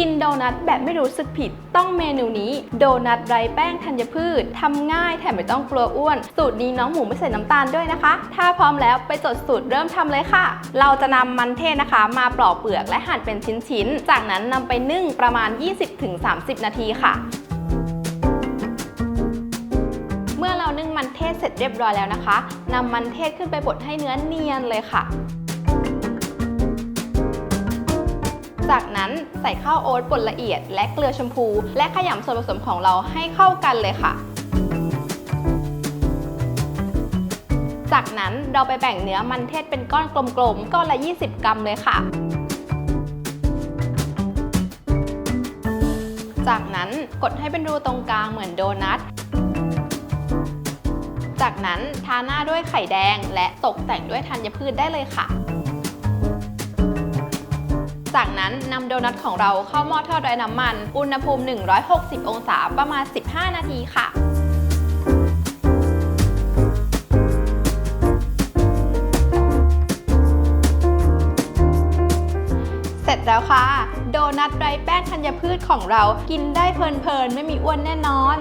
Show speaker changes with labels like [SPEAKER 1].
[SPEAKER 1] กินโดนัทแบบไม่รู้สึกผิด ต้องเมนูนี้ โดนัทไร้แป้งธัญพืชทำง่ายแถมไม่ต้องกลัวอ้วน สูตรนี้น้องหมูไม่ใส่น้ำตาลด้วยนะคะ ถ้าพร้อมแล้วไปจดสูตรเริ่มทำเลยค่ะ เราจะนำมันเทศนะคะ มาปลอกเปลือกและหั่นเป็นชิ้นๆ จากนั้นนำไปนึ่งประมาณ 20-30 นาทีค่ะเมื่อเรานึ่งมันเทศเสร็จเรียบร้อยแล้วนะคะนำมันเทศขึ้นไปบดให้เนื้อเนียนเลยค่ะ จากนั้นใส่ข้าวโอ๊ตบดละเอียด และเกลือชมพู และขยำส่วนผสมของเราให้เข้ากันเลยค่ะ จากนั้นเราไปแบ่งเนื้อมันเทศเป็นก้อนกลมๆก้อนละ 20 กรัมเลยค่ะจากนั้นกดให้เป็นรูตรงกลางเหมือนโดนัท จากนั้นทาหน้าด้วยไข่แดงและตกแต่งด้วยธัญพืชได้เลยค่ะ จากนั้นนำโดนัทของเราเข้าหม้อทอดไร้น้ำมัน อุณหภูมิ 160 องศาประมาณ 15 นาทีค่ะเสร็จแล้วค่ะ โดนัทไร้แป้งธัญพืชของเรากินได้เพลินๆ ไม่มีอ้วนแน่นอน